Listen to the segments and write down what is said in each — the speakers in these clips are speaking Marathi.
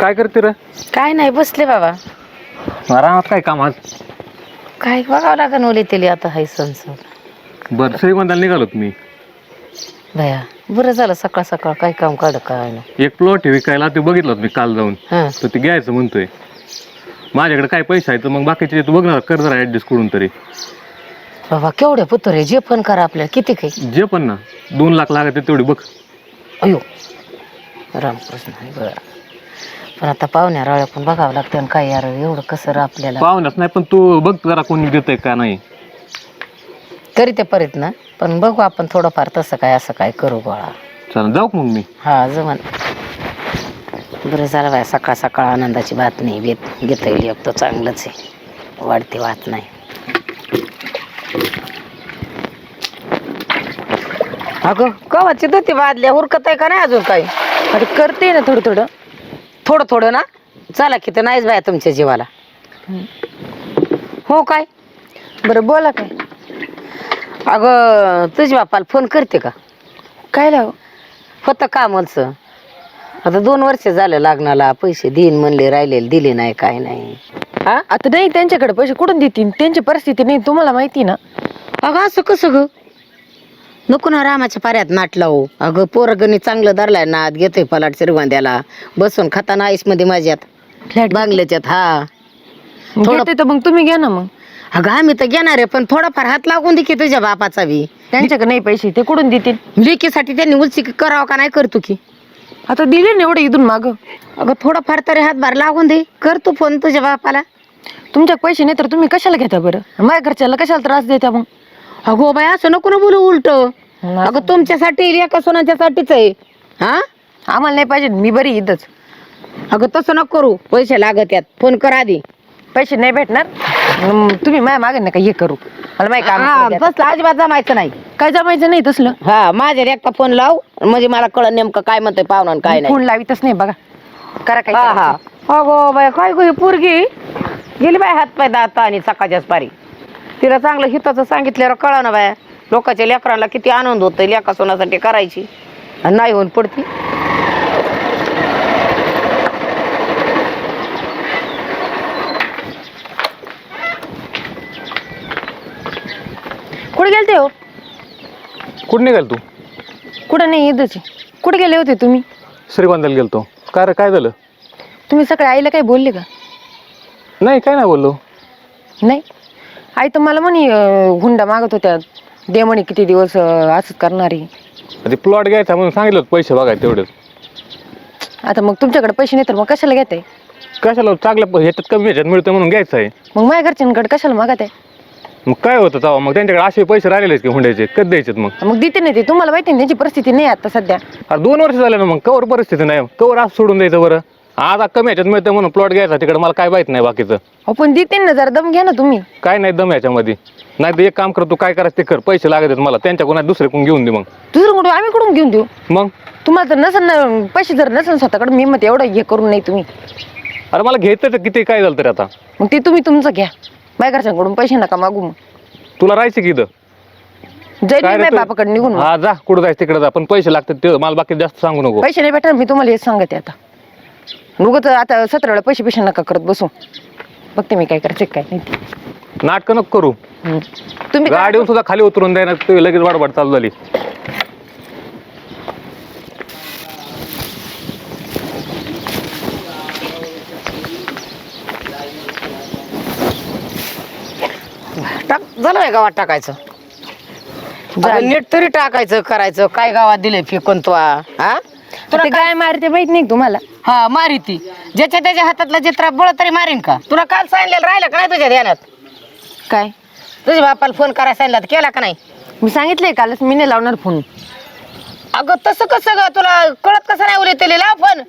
काय करते रे? काय नाही बसले बाबा. रानात काय काम आज? काय बघावं लागेल ओली तेली आता हाय संसार बरं श्रीगोंदाला निघालो मी. भया बरं झालं सकाळ सकाळ काय काम काढ काय एक प्लॉट विकायला ते बघितलं मी काल जाऊन. हा. तर ते घ्यायचं म्हणतोय. माझ्याकडे काय पैसा आहे तर मग बाकीचे तू बघणार कर जरा ऍडजस्ट करून तरी. बाबा केवढे पुत्र आहे जे पण करा आपल्याला किती काही? जे पण ना दोन लाख लागत तेवढे बघ. अयो रामकृष्ण हरी, बरं. पण आता पाहुण्या रावळ्या पण बघावं लागतं आणि काय यार एवढं कसं रा आपल्याला. पाहुण्यास नाही पण तू बघ जरा कोणी देतंय का नाही. तरी ते परत ना पण बघू आपण थोडंफार तसं काय असं काय करू गोळा. चल जाऊ का मग मी? हा जमन बरं झालं बाय सकाळ सकाळ आनंदाची बातमी घेत घेता येईल एक तर चांगलंच आहे. वाढती वाट नाही. अगं कवाची होती बादल्या उरकत आहे का नाही अजून काही? अरे करते ना थोडं थोडं. थोडं थोडं ना. चला की तर नाहीच बाया तुमच्या जीवाला. हो काय? बरं बोला काय? अगं तुझ्या बापाला फोन करते का? काय लाव? होतं कामचं. आता दोन वर्ष झालं लग्नाला पैसे देईन म्हणले राहिलेले दिले नाही काय नाही. हा? आता नाही त्यांच्याकडे पैसे कुठून देतील? त्यांची परिस्थिती नाही तुम्हाला माहिती ना. अगं असं कसं ग? नको ना रामाच्या पाऱ्यात नाट लावू. अगं पोरगणी चांगलं धरलाय नात घेतोय पलाट श्रीगोंद्याला बसून खाताना आईसमध्ये माझ्यात. फ्लॅट बांगल्याच्यात हा. थोडं- घेते तर मग तुम्ही घ्या ना मग. अगं आम्ही तर घेणार आहे पण थोडाफार हात लागून दे की तुझ्या बापाचा बी. त्यांच्याकडे नाही पैसे ते कुठून देतील? लेकीसाठी त्यांनी उलची करावं का नाही करतो की? आता दिले ना एवढे इथून माग. अगं थोडाफार तरी हातभार लागून दे. कर तू फोन तुझ्या बापाला. तुमच्या पैसे नाही तर तुम्ही कशाला घेता बरं? माझ्या घरच्याला कशाला त्रास देता मग? अगो बाय असं नको ना बोलू उलट. अगं तुमच्यासाठी एका सोनाच्यासाठीच आहे. हा? आम्हाला नाही पाहिजे मी बरी इथंच. अगं तसं नको करू. पैसे लागत यात. फोन कर आधी. पैसे नाही भेटणार? तुम्ही माझ्या मागे नका हे करू. मला माहिती काम हा, करू द्या. तसलं अजिबात जमायचं नाही. काय जमायचं नाही तसलं? हा माझ्या एकटा फोन लाव. म्हणजे मला कळ नेमकं काय म्हणतोय पाहुणा आणि काय नाही. फोन लावितच नाही बघा. करा काय हा हा. अगो बाय काय गो ही पोरगी? गेली बाय हात पाय दात आणि सकाळच्याच पारी. तिला चांगलं हिताचं सांगितल्यावर कळा ना बाय. लोकांच्या लेकरांना किती आनंद होतोय लेका सोनासाठी करायची. आणि नाही होऊन पडती. कुठे गेलते हो? कुठं निघाल तू? कुठं नाही इथंच आहे. कुठे गेले होते तुम्ही? श्रीगोंदाला गेलतो. काय रे काय झालं? तुम्ही सकाळी आईला काही बोलले का? नाही काय नाही बोललो. नाही. आई तर मला म्हणे अं, हुंडा मागत होत्या. दे म्हणे किती दिवस अं, असंच करणारी. ते प्लॉट घ्यायचा म्हणून सांगितलं होतं पैसे बघायचे तेवढेच. आता मग तुमच्याकडे पैसे नाही तर मग कशाला घेत? आहे कशाला चांगल्या प- ह्याच्यात कमी ह्याच्यात मिळतं म्हणून घ्यायचं आहे. मग माझ्या घरच्यांकडे कशाला मागत? आहे मग काय होतं तेव्हा? मग त्यांच्याकडे असे पैसे राहिलेच की हुंड्याचे? कधी द्यायचे मग? मग देते नाही ते. तुम्हाला माहिती ना त्यांची परिस्थिती नाही आता सध्या. अरे दोन वर्ष झाले ना मग. कवर परिस्थिती नाही. कवर आज सोडून द्यायचं बरं. आता कमी ह्याच्यात मिळतं म्हणून प्लॉट घ्यायचा तिकडे. मला काय माहीत नाही बाकीचं. अहो पण देते ना जरा दम घ्या ना तुम्ही. काय नाही दम याच्यामध्ये. नाही तर एक काम कर तू काय करायचं ते कर. पैसे लागत आहेत मला. त्यांच्याकडून नाही दुसरे कोण घेऊन दे मग. दुसरं कुठं आम्ही कुठून घेऊन देऊ? मग? तुम्हाला तर नसेल ना पैसे जर नसेल स्वतःकडे मी मग एवढं हे करून नाही तुम्ही. अरे मला घ्यायचं तर किती काय झालं तरी आता? मग ते तुम्ही तुमचं घ्या. माझ्या घरच्यांकडून पैसे नका मागू मग. तुला राहायचं की इथं? जाईल काय मी रे माझ्या तू? बापाकडे निघून मग. हा जा. कुठं जायचं तिकडे जा. पण पैसे लागतात ते. मला बाकी जास्त सांगू नको. पैसे नाही भेटणार मी तुम्हाला हेच सांगते आता. उगत आता सतरा वेळा पैसे पैसे नका करत बसू बघते मी काय करायचं काय नाही ते. नाटकं नको करू हम्म. तुम्ही काय- गाडीवर सुद्धा खाली उतरून द्यायला तू लगेच वाढवाड चालू झाली टाक झालं आहे गावात टाकायचं झालं. अगं, नीट तरी टाकायचं करायचं काय गावात दिले फेकून तो हा तुला काय मारते माहीत नाही का तुम्हाला? हा मारी ती ज्याच्या त्याच्या हातातला चित्रा बळ तरी मारीन का? तुला काल सांगितलेलं राहिलं का नाही तुझ्या ध्यानात? काय? तुझ्या बापाला फोन करायला सांगितलं तर केला का नाही? मी सांगितलंय कालच मी नाही लावणार फोन अगं तसं कसं ग? तुला कळत कसं नाही त्याला लाव फोन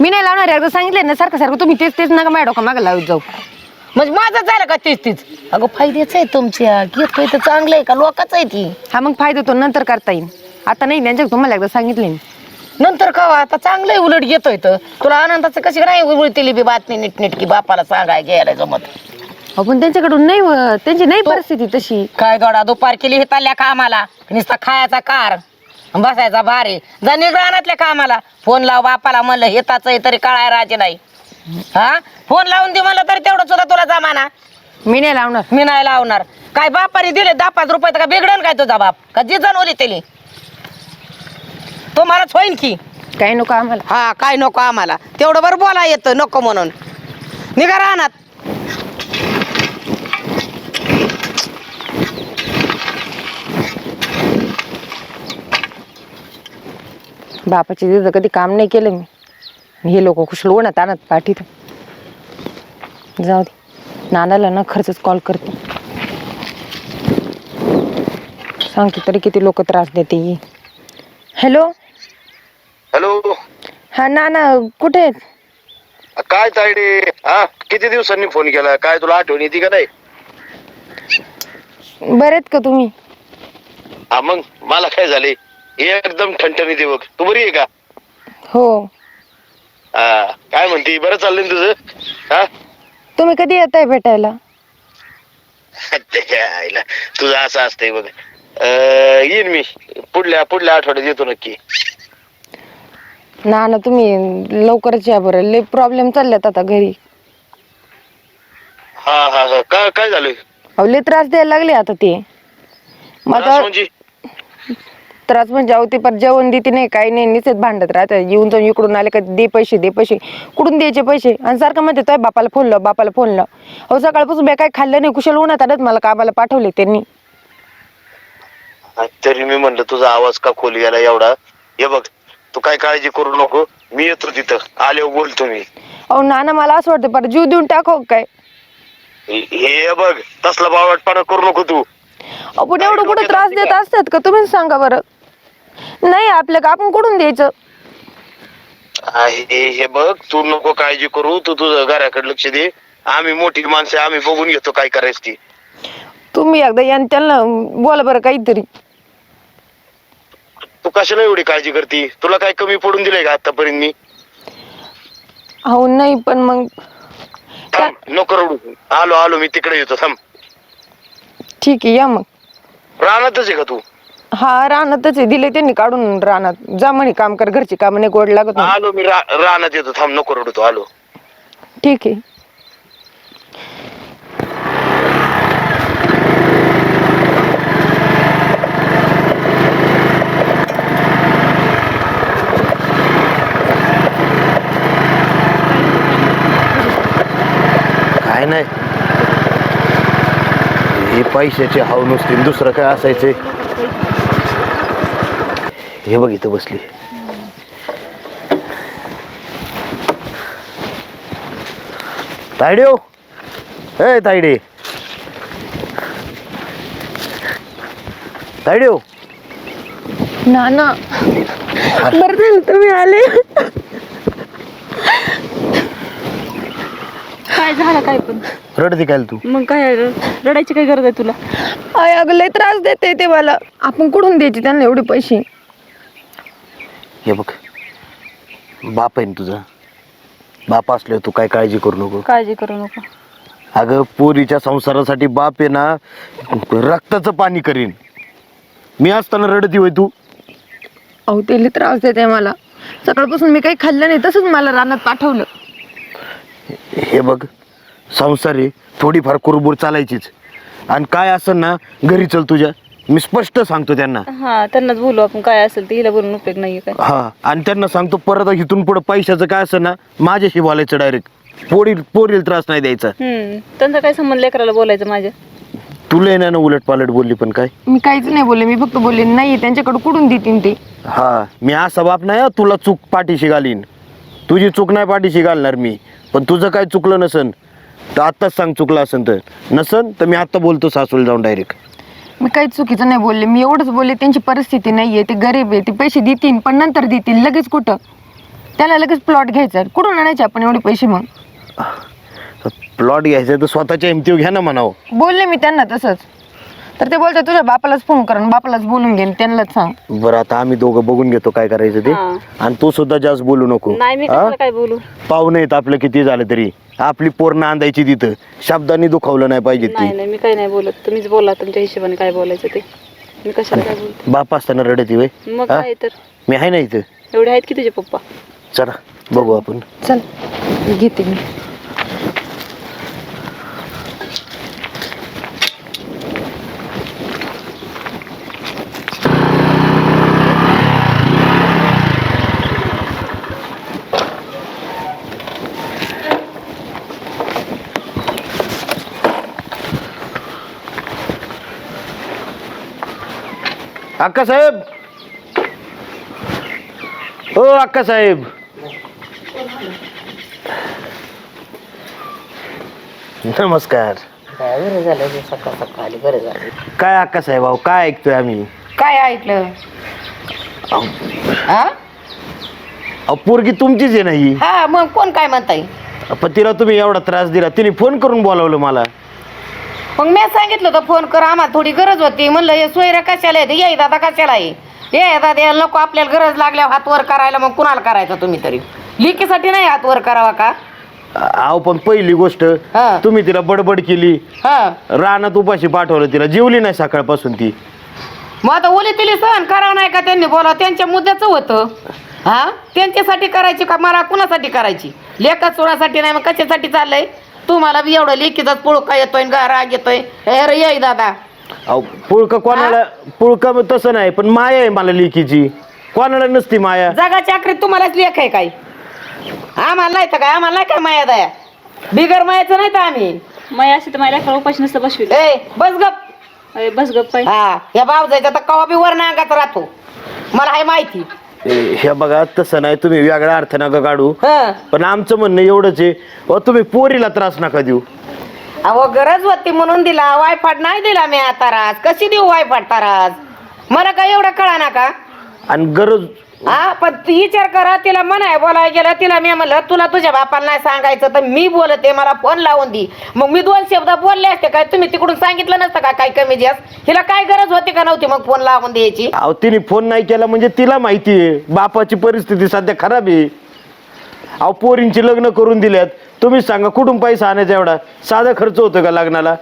मी नाही लावणार एकदा सांगितलंय ना सारखं सारखं. तुम्ही तेच तेच नका माझ्या डोका मागे लावत जाऊ. म्हणजे माझं झालं का तीच तीच? अगं फायद्याचं आहे तुमच्या. घेतोय तर चांगलं आहे का? लोकांच आहे ती. हा मग फायदा तो नंतर करता येईल. आता नाही त्यांच्या तुम्हाला एकदा सांगितले नंतर का आता चांगलं आहे उलट घेतोय तर. तुला आनंदाचं कशी नाही उलटीली बी बातमी नीटनीटकी बापाला सांगाय घ्यायला जमत. आपण त्यांच्याकडून नाही त्यांची नाही परिस्थिती तशी. काय गडा दुपार केली हे चालल्या कामाला. नुसता खायचा कार. बसायचा भारी. जा निघरानातल्या कामाला. फोन लाव बापाला म्हणलं येताच तरी कळाय राजे नाही. हा? फोन लावून दे म्हणलं तरी तेवढं सुद्धा तुला जमाना. मी नाही लावणार. मी नाही लावणार. काय बापाने दिले दहा पाच रुपये तर का बिघडन काय तुझा बाप? का जी ओली त्याली तो मलाच होईन की. काही नको आम्हाला. हा काय नको आम्हाला. तेवढं बरं बोला येतं नको म्हणून. निघा राहणार बापाची तिथं कधी काम नाही केलं मी. हे लोक कुशल उन्हात आणत पाठीत. जाऊ दे. नानाला ना खर्चच कॉल करते. सांगते तरी किती लोक त्रास देते हॅलो हॅलो. हा नाना कुठे आहेत? काय तायडे हा किती दिवसांनी फोन केला? काय तुला आठवण येते का नाही? बरे आहेत का तुम्ही? हा मग मला काय झाले? एकदम ठणठणी दे बघ. तू बरी आहे का? हो. हा काय म्हणते? बरं चाललंय ना तुझं? हा? तुम्ही कधी येत आहे भेटायला आईला तुझं असं असतंय बघ. अं, येईन मी. पुढल्या पुढल्या आठवड्यात येतो नक्की. ना ना तुम्ही लवकरच या बरं. लय प्रॉब्लेम चालल्यात आता घरी. हा हा हा. काय काय झालंय? अहो लय त्रास द्यायला लागले आता ते. त्रास माझा म्हणजे? त्रास म्हणजे अहो ते पर जेवण देते नाही काही नाही निचत भांडत राहतात. येऊन जाऊन इकडून आले का दे पैसे दे पैसे. कुठून द्यायचे पैसे? आणि सारखं म्हणते तोय बापाला फोन लाव बापाला फोन लाव. अहो सकाळपासून काय खाल्लं नाही कुशल उन्हात आलं मला कामाला पाठवले त्यांनी. हा, तरी मी म्हणलं तुझा आवाज का खोल गेला एवढा? हे बघ तू काय काळजी करू नको. मी येतो तिथं. आल्यावर बोलतो मी अहो नाना मला असं वाटतं पर जीव देऊन टाको काय? हे हे बघ तसला बावटपणा करू नको तू. आपण एवढं कुठं त्रास देत असतात का? तुम्हीच सांगा बरं. नाही आपलं का आपण कुठून द्यायचं? आहे हे बघ तू नको काळजी करू. तू तुझं घराकडे लक्ष दे. आम्ही मोठी माणसं आहे, आम्ही बघून घेतो काय करायचं ती. तुम्ही एकदा या आणि त्यांना बोला बरं काहीतरी. तू कशाला एवढी काळजी करते? तुला काय कमी पडून दिलंय का आतापर्यंत मी? अहो नाही पण मग थांब नको रडू. आलो आलो मी तिकडे येतो थांब. ठीक आहे या मग. रानातच आहे का तू? हा रानातच आहे. दिले त्यांनी काढून रानात. जा म्हणे काम कर घरची काम नाही गोड लागत नाही. आलो मी रा- रानात येतो थांब नको रडू तू आलो. ठीक आहे काय नाही हे पैशाचे हाव नुसते दुसरं काय असायचे? हे बघ इथं बसली. तायडे ए तायडे. तायडे ना ना बरं तुम्ही आले. काय झालं काय पण. रडते काय तू? मग काय रडायची काय गरज आहे तुला? आय अगं लय त्रास देते ते मला. आपण कुठून द्यायचे त्यांना एवढे पैसे? हे बघ बाप आहे ना तुझा. बाप असल्यावर तू काय काळजी करू नको. काळजी करू नको. अगं पोरीच्या संसारासाठी बाप आहे ना रक्ताचं पाणी करीन. मी असताना रडती होय तू. अहो ते लय त्रास देते मला. सकाळपासून मी काही खाल्लं नाही तसंच मला रानात पाठवलं. हे बघ संसार आहे थोडीफार कुरबुर चालायचीच. आणि काय असेल ना घरी चल तुझ्या. मी स्पष्ट सांगतो त्यांना. हा त्यांनाच बोलू आपण काय असेल ते हिला बोलून उपयोग नाहीये काय. हा आणि त्यांना सांगतो परत इथून पुढे पैशाचं काय असेल ना माझ्याशी बोलायचं डायरेक्ट पोरील पोरील त्रास नाही द्यायचा. हम्म त्यांचा काय संबंध लेकराला बोलायचं माझ्या? तुला आहे ना उलट पालट बोलली पण काय? मी काहीच नाही बोलले मी फक्त बोलले नाही त्यांच्याकडे कुठून देतीन ते? हा मी असा बाप नाही हं, तुला चूक पाठीशी घालीन. तुझी चूक नाही पाठीशी घालणार मी. पण तुझं काय चुकलं नसन तर आत्ताच सांग चुकलं असन तर. नसन तर मी आत्ता बोलतो सासूला जाऊन डायरेक्ट मी काहीच चुकीचं नाही बोलले मी एवढंच बोलले त्यांची परिस्थिती नाहीये ते गरीब आहे ते पैसे देतील पण नंतर देतील लगेच कुठं? त्याला लगेच प्लॉट घ्यायचा कुठून आणायचे आपण एवढे पैसे मग? प्लॉट घ्यायचं तर स्वतःच्या हिमतीवर घ्या ना म्हणावं. बोलले मी त्यांना तसंच. तर ते बोलतात तुझ्या बापालाच फोन कर आणि बापालाच बोलून घेईन त्यांनाच सांग. बरं आता आम्ही दोघं बघून घेतो काय करायचं ते. हा. आणि तू सुद्धा जास्त बोलू नको. नाही मी हा? कशाला काय बोलू? पाहुणे आहेत आपलं किती झालं तरी. आपली पोर नांदायची तिथं. शब्दांनी दुखावलं नाही पाहिजे नाही ती. नाही मी काही नाही बोलत. तुम्हीच बोला तुमच्या हिशोबाने काय बोलायचं ते. मी कशाला काय बोलते? बाप असताना रडती वय मग हा? काय तर. मी आहे ना इथं. एवढे आहेत की तुझे पप्पा? चला बघू आपण. चल घेते मी. अक्का साहेब. हो अक्का साहेब. नमस्कार. बरं झालं सकाळ सकाळी बरं झालं. काय अक्का साहेब अहो काय ऐकतोय आम्ही? काय ऐकलं? हा? अहो पोरगी तुमचीच आहे नाही हा मग कोण काय म्हणताय? पण तिला तुम्ही एवढा त्रास दिला तिने फोन करून बोलावलं मला. मग मी सांगितलं होतं फोन कर आम्हाला थोडी गरज होती. म्हणलं हे सोयरा कशाला आहे ये दादा कशाला आहे? ये दादा याला नको आपल्याला गरज लागल्यावर हात वर करायला मग कुणाला करायचा तुम्ही तरी? लिकीसाठी नाही हात वर करावा का? अहो पण पहिली गोष्ट हा. तुम्ही तिला बडबड केली. हा. रानात उपाशी पाठवलं तिला जेवली नाही सकाळपासून ती. मग आता ओली तिली सहन करावं नाही का त्यांनी बोला त्यांच्या मुद्द्याचं होतं. हा? त्यांच्यासाठी करायची का? मला कुणासाठी करायची? लेखा चोरासाठी नाही मग कशासाठी चाललंय? तुम्हाला बी एवढं लेखीचाच पुळका येतोय न गा राग येतोय. हे रे ये दादा. अहो पुळका कोणाला पुळका तसं नाही पण माया आहे मला लेकीची. कोणाला नसती माया. जगाच्या आखरीत तुम्हालाच लेख आहे काय? आम्हाला नाही तर काय? आम्हाला नाही काय माया दया? बिगर मायाचं नाही तर आम्ही. माया अशी तर माझ्या लेकराला उपाशी नसतं बसवी. ए बस गप. अरे बस गप्प आहे हा या बावजायचा तर कवा बी वर नांगात राहतो. मला आहे माहिती. ए, हे बघा तसं नाही तुम्ही वेगळा अर्थ नका काढू. हं. पण आमचं म्हणणं एवढंच आहे अहो, तुम्ही पोरीला त्रास नका देऊ. अहो गरज होती म्हणून दिला वायफाट नाही दिला मी आता राज. कशी देऊ वायफाट ताराज मला काय एवढं कळा ना का आणि गरज हा पण तू विचार करा तिला म्हणाय बोलाय गेलं तिला मी म्हणलं तुला तुझ्या बापाला नाही सांगायचं तर मी बोलते मला फोन लावून दी. मग मी दोन शब्द बोलले असते काय? तुम्ही तिकडून सांगितलं नसतं का काय कमी जास्त? हिला काय गरज होती का नव्हती मग फोन लावून द्यायची? अहो तिने फोन नाही केला म्हणजे तिला माहिती आहे. बापाची परिस्थिती सध्या खराब आहे. अहो पोरींची लग्न करून दिल्यात. तुम्हीच सांगा कुठून पैसा आणायचा एवढा? साधा खर्च होतो का लग्नाला?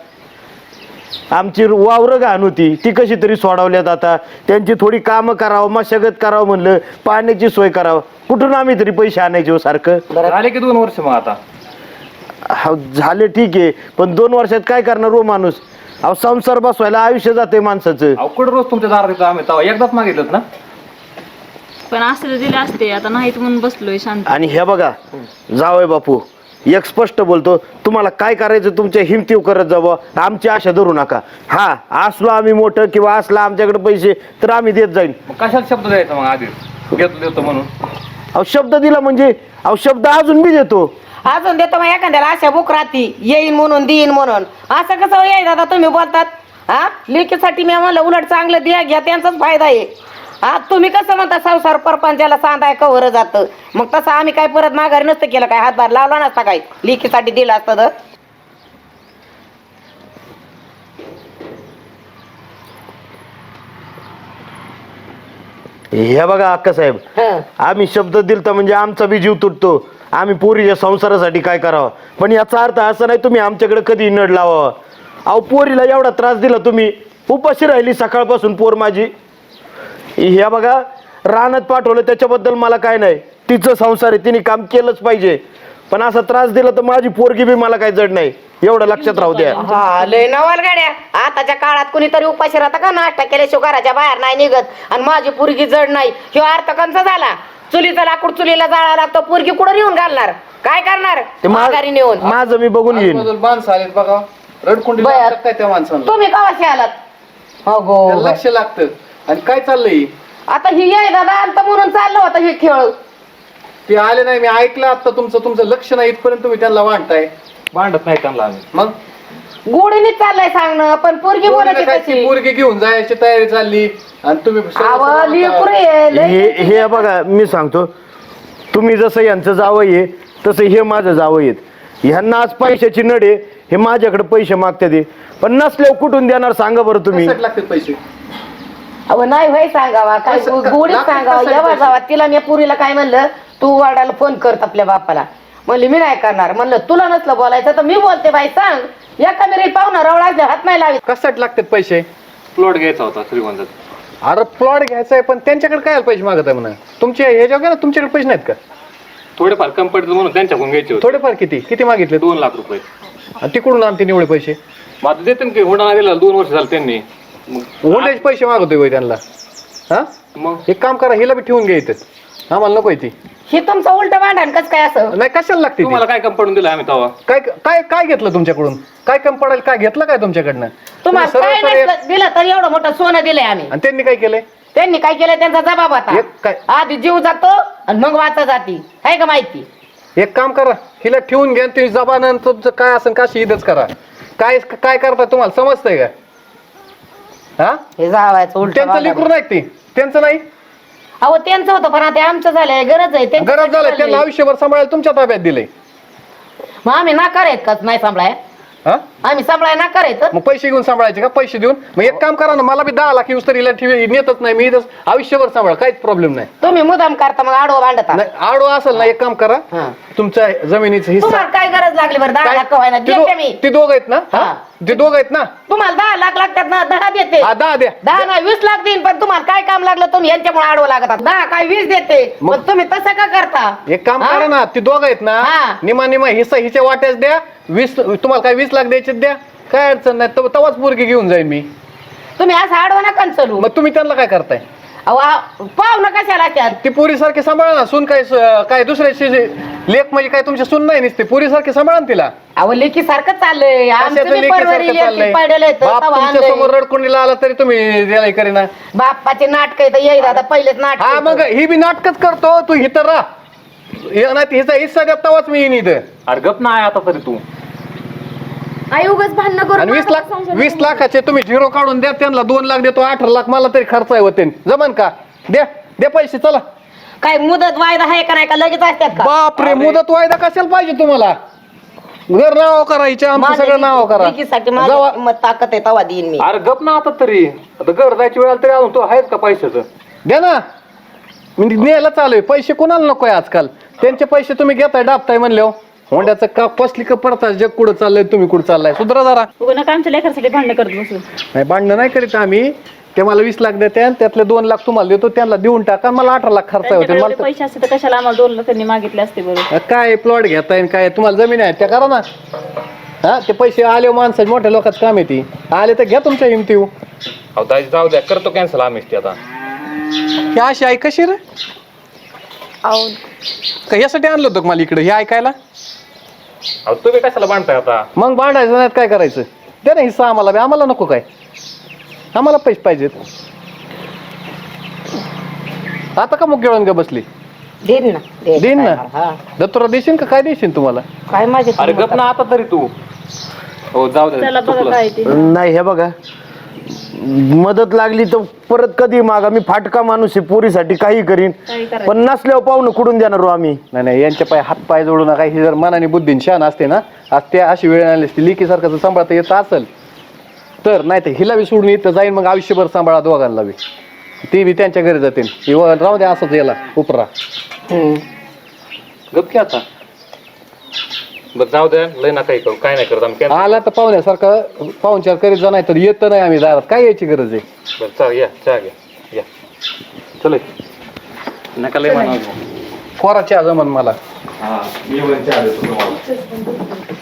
आमची वावरं घाण होती. ती कशी तरी सोडवल्यात आता. त्यांची थोडी कामं करावं मशागत करावं म्हणलं पाण्याची सोय करावं. कुठून आम्ही तरी पैसे आणायचे हो सारखं? झाले की दोन वर्ष मग आता? हा झाले ठीक आहे. पण दोन वर्षात काय करणार हो माणूस? अहो संसार बसवायला आयुष्य जाते माणसाचं. अवकड रोज तुमच्या दारात येतो आम्ही? तेव्हा एकदाच मागितलं ना? पण असते तर दिले असते. आता नाहीत म्हणून बसलोय शांत. आणि हे बघा जावय बापू. एक स्पष्ट बोलतो तुम्हाला काय करायचं तुमच्या हिमतीव करत जावं आमची आशा धरू नका. हा असलो आम्ही मोठं किंवा असला आमच्याकडे पैसे तर आम्ही देत जाईल मग कशाला शब्द द्यायचा मग आधी? घेतो देतो म्हणून. अहो शब्द दिला म्हणजे अहो शब्द अजून मी देतो. अजून देतो मग एखाद्याला अशा बुक राहती येईन म्हणून देईन म्हणून. असं कसं येईल दादा तुम्ही बोलतात? हा? लेकीसाठी मी म्हणलं उलट चांगलं द्या घ्या त्यांचाच फायदा आहे. हा तुम्ही कसं म्हणता संसार परपंचाला सांधाय कवर जातं? मग तसं आम्ही काय परत माघारी नसतं केलं काय? हातभार लावला नसता काय? लेकीसाठी दिलं असतं तर? हे बघा अक्का साहेब. हं. आम्ही शब्द दिलता म्हणजे आमचा बी जीव तुटतो. आम्ही पोरीच्या संसारासाठी काय करावं? पण याचा अर्थ असं नाही तुम्ही आमच्याकडे कधी नड लावावं. अहो पोरीला एवढा त्रास दिला तुम्ही. उपाशी राहिली सकाळपासून पोर माझी. हे बघा रानात पाठवलं त्याच्याबद्दल मला काय नाही. तिचं संसार आहे तिने काम केलंच पाहिजे. पण असा त्रास दिला तर माझी पोरगी बी मला काही जड नाही. एवढं लक्षात राहू द्या. हा लय नवाल गाड्या. आताच्या काळात कुणीतरी उपाशी राहता का? नाश्ता केल्याशिवाय घराच्या बाहेर नाही निघत. आणि माझी पुरगी जड नाही. ह्यो अर्थ कंचा झाला. चुलीचा लाकूड चुलीला जाळा लागतो पुरगी कुठं नेऊन घालणार? काय करणार? ते मा- माघारी नेऊन. माझं मी बघून घेईन. आजूबाजूला माणसं आलीत बघा. रडकुंडी बरं. लागतात काय त्या माणसांना? तुम्ही कवाशी आलात? हो त्याला लक्ष लागतं. आणि काय चाललंय? आता ही आहे दादा अंत म्हणून चाललं होतं हे खेळ. ते आले नाही मी ऐकलं आता तुमचं तुमचं लक्ष नाही इथपर्यंत तुम्ही त्यांना वाढताय भांडत नाही त्यांना आम्ही. मग? गोडीने चाललंय सांगणं पण पोरगी ती कशी? पोरगी घेऊन जायची तयारी चालली आणि तुम्ही आवं, सरळ- लेकरू आहे, लय हे हे बघा मी सांगतो. तुम्ही जसं यांचं जावं आहे तसं हे माझं जावं आहेत ह्यांना आज पैशाची नड हे माझ्याकडे पैसे मागतात हे. पण नसल्यावर कुठून देणार सांगा बरं तुम्ही. कशासाठी लागतात पैसे? अहो नाही भाई सांगावा काय कसं- गोडीत लागतं सांगावा. कसं? जावा तिला मी पुरीला काय म्हणलं तू वाडायला फोन करत आपल्या बापाला. म्हणले मी नाही करणार. म्हणलं तुला नसलं बोलायचं तर मी बोलते बाई सांग. एका मिनिट पाहुणा रवळा हात नाही लावित. कशासाठी लागतात पैसे? प्लॉट घ्यायचा होता श्रीगोंदात अरे प्लॉट घ्यायचा आहे पण त्यांच्याकडे काय पैसे मागत आहे म्हणा? तुमचे ह्याच्यावर काय ना तुमच्याकडे पैसे नाहीत का? थोडेफार कमी पडतील म्हणून त्यांच्याकडून घ्यायचे होते. थोडेफार किती? किती मागितले तू दोन लाख रुपये. आणि तिकडून आणते निवडे पैसे. मग आता देते ना की हुंडा दिला दोन वर्ष झालं त्यांनी. मग हुंड्याचे पैसे मागतोय होय त्यांना. हा? मग? एक काम करा हिला बी ठेवून घ्या इथं. आम्हाला नको ती. हे तुमचं उलट भांडण कस काय असं? नाही कशाला लागते ती? तुम्हाला काय कमी पडून दिलं आम्ही तेव्हा? काय काय काय घेतलं तुमच्याकडून? काय कम पडेल काय घेतलं काय तुमच्याकडनं? तुम्हाला सरळ काय सरळ एक- नसलं दिलं तर एवढं मोठं सोनं दिलंय आम्ही. आणि त्यांनी काय केलंय? त्यांनी काय केलं त्यांचा जबाब एक होता काय? आधी जीव जातो आणि मग वाचा जाती. आहे का माहिती? एक काम करा हिला ठेवून घ्या आणि तुम्ही जबान आणि तुमचं काय असेल काशी इथंच करा. काय काय करता तुम्हाला समजतंय का? हा? हे जावायचं उलट त्यांचं लेकरू नाही ती. त्यांचं नाही? अहो त्यांचं होतं पण आता आमचं झालंय गरज आहे. गरज झालं. त्यांना आयुष्यभर सांभाळायला तुमच्या ताब्यात दिलंय. मग आम्ही नाकार आहेत का? नाही सांभाळाय? हा? आम्ही सांभाळाय नाकार आहेत? मग पैसे घेऊन सांभाळायचे का? पैसे देऊन? मग एक काम करा ना मला बी दहा लाख येऊस तरी ठेवी नेतच नाही मी इथंच आयुष्यभर सांभाळ काहीच प्रॉब्लेम नाही. तुम्ही मुदाम करता मग आडवं भांडता. नाही आडो असेल ना एक काम करा. हा. तुमच्या जमिनीचा हिस्सा तुम्हाला काय गरज लागली बरं? दहा लाख व्हायला ते देते दो- मी. ते दोघ आहेत ना? हा? हा. ते दोघ आहेत ना. तुम्हाला दहा लाख लागतात ना दहा देते. हा दहा द्या. दहा नाही वीस लाख देईन पण तुम्हाला काय काम लागलं तुम्ही यांच्यामुळे आडवं लागतात दहा काय वीस देते मग- तुम्ही तसं का करता? एक काम हा? करा ना ते दोघ आहेत ना हा. निमा निमा हिस्सा हिच्या वाट्याच द्या वीस तुम्हाला काय वीस लाख द्यायचे द्या. काय अडचण नाही तव- तवाच पोरगी घेऊन जाईन मी. तुम्ही असं आडवं नका न चालू. मग तुम्ही त्यांना काय करताय? अहो पाव ना कशाला त्यात. ती पोरी सारखी सांभाळा ना सून काय काय दुसऱ्याची लेख म्हणजे काय तुमची सून नाही नुसते पोरी सारखी सांभाळा ना तिला. अहो लेकी सारखं चाललंय आमचं कशाचं बी लेकीसारखं परवरी चाललंय? लेकी पडलेलं आहे, बाप तवा तुमच्यासमोर. रडकुंडीला आला तरी तुम्ही हे करीना. बाप्पाचे नाटक तर येई दादा पहिलेच नाटक हा मग ही बी नाटकच करतो तू इथं राह. हे नाही हिचा हिस्सा द्या तवाच मी येईन इथं. अरे गप नाही आता तरी तू. आई उगाच भांडणं आणि करून वीस लाख वीस लाखाचे तुम्ही झिरो काढून द्या त्यांना दोन लाख देतो अठरा लाख मला तरी खर्च आहे होते जमन का? द्या द्या पैसे चला. काय मुदत वायदा आहे का नाही का? लगेच असतात का? बापरे मुदत वायदा कशाला पाहिजे तुम्हाला? घर नाव करा हिच्या आमचं सगळं नाव करा. लेकीसाठी जावा. ताकद आहे तवा देईन मी. अरे गप ना आता तरी. आता घर जायच्या वेळेला तरी अजून तो आहेच का पैशाचं? द्या ना. म्हणजे न्यायला चालू आहे. पैसे कोणाला नकोय आजकाल? त्यांचे पैसे तुम्ही घेताय डाबताय म्हणले हो होंड्याचं का कसली का पडता? जग कुठं चाललंय तुम्ही कुठं चाललाय? सुधरा जरा. उगा नका आमच्या लेकरासाठी भांडण करत नाही भांडणं नाही करीत आम्ही. ते मला वीस लाख देते आणि त्यातले दोन लाख तुम्हाला देतो त्यांना देऊन टाका. मला अठरा लाख खर्च होते. त्यांच्याकडे मला पैसे असते तर कशाला आम्हाला दोन मागितले असते बरोबर काय प्लॉट घेताय आणि काय? तुम्हाला जमीन आहे त्या करा ना. हा ते पैसे आले माणसाचे मोठ्या लोकांचं काम येते आले तर घ्या तुमच्या हिमती अहो दाजी जाऊ द्या. करतो कॅन्सल आम्हीच ते आता. हे अशी ऐक कशी रे? अहो का यासाठी आणलं होतं का मला इकडे? हे ऐकायला? अहो तुम्ही कशाला बांधताय आता? मग भांडायचं नाही काय करायचं? दे ना हिस्सा आम्हाला बी आम्हाला नको काय? आम्हाला पैसे पाहिजेत. आता का मग गिळून का बसली? देईन ना देईन. देईन ना? हा. दत्तुरा देशील का काय देशील तुम्हाला? काय माझे अरे गप ना आता? तरी तू. हो जाऊ दे चला बघा चुकलं. काय ते. नाही हे बघा. मदत लागली तर परत कधी मागा? मी फाटका माणूस आहे पोरीसाठी काही करीन. काही करायचं. पण नसल्यावर पाहुणं कुठून देणार हो आम्ही? नाही नाही यांच्या पाय हात पाय जोडू नका. ही जर मनाने बुद्धीन शान असते ना आज त्या अशी वेळ आली असती लिकीसारखं जर सांभाळता येत असेल तर नाही तर हिला बी सोडून इथं जाईन मग आयुष्यभर सांभाळा दोघांना बी. ती बी त्यांच्या घरी जाते राहू द्या असंच याला उपरा. गप की आता. बरं जाऊ द्या लय ना काही करू. काय नाही करत आम्ही. cancel. आला तर पाहुण्यासारखं पाहुणचार करीत जा नाही तर येत नाही आम्ही दारात. काय यायची गरज आहे? बरं चल या चहा घ्या या. चल. नका लय म्हणा पोराची जमन मला. हा मी पण चहा देतो तुम्हाला.